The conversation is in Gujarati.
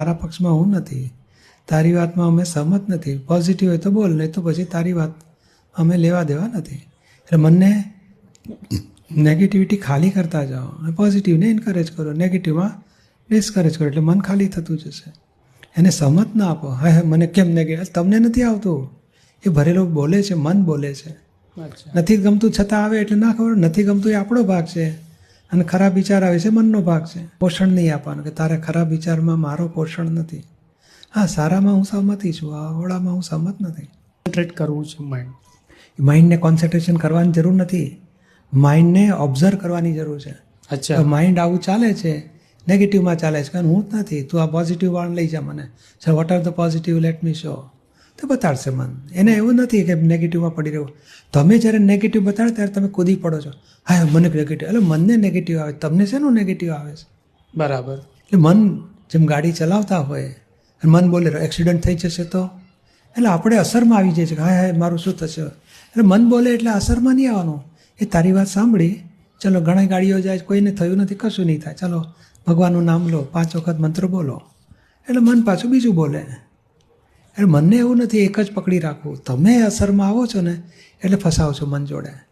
તારા પક્ષમાં હું નથી. તારી વાતમાં અમે સહમત નથી. પોઝિટિવ હોય તો બોલ નહીં તો પછી તારી વાત અમે લેવા દેવા નથી. એટલે મનને નેગેટિવિટી ખાલી કરતા જાઓ અને પોઝિટિવને એન્કરેજ કરો. નેગેટિવમાં ડિસ્કરેજ કરો. એટલે મન ખાલી થતું જશે. એને સહમત ના આપો. હા હા મને કેમ નેગેટિવ તમને નથી આવતું. એ ભરેલો બોલે છે મન બોલે છે. નથી ગમતું છતાં આવે એટલે ના ખબર. નથી ગમતું એ આપણો ભાગ છે. અને ખરાબ વિચાર આવે છે મનનો ભાગ છે. પોષણ નહીં આપવાનું કે તારા ખરાબ વિચારમાં મારો પોષણ નથી. હા સારામાં હું સહમતી છું આ ઓળામાં હું સહમત નથી. કોન્સન્ટ્રેટ કરવું છે માઇન્ડ માઇન્ડને કોન્સન્ટ્રેશન કરવાની જરૂર નથી. માઇન્ડને ઓબ્ઝર્વ કરવાની જરૂર છે. અચ્છા. માઇન્ડ આવું ચાલે છે નેગેટિવમાં ચાલે છે કારણ હું જ નથી તું આ પોઝિટિવ વાળા લઈ જા મને. So what are the positive let me show તો બતાડશે મન. એને એવું નથી કે નેગેટિવમાં પડી રહ્યું તમે જ્યારે નેગેટિવ બતાડો ત્યારે તમે કૂદી પડો છો. હા મને નેગેટિવ એટલે મનને નેગેટિવ આવે. તમને શેનું નેગેટિવ આવે છે? બરાબર. એટલે મન જેમ ગાડી ચલાવતા હોય અને મન બોલે એક્સિડન્ટ થઈ જશે તો? એટલે આપણે અસરમાં આવી જાય છે હા હાય હાય મારું શું થશે? એટલે મન બોલે એટલે અસરમાં નહીં આવવાનું. એ તારી વાત સાંભળી ચલો ઘણી ગાડીઓ જાય કોઈને થયું નથી કશું નહીં થાય. ચલો ભગવાનનું નામ લો પાંચ વખત મંત્ર બોલો. એટલે મન પાછું બીજું બોલે. એટલે મનને એવું નથી, એક જ પકડી રાખવું. તમે અસરમાં આવો છો ને, એટલે ફસાવો છો મન જોડે.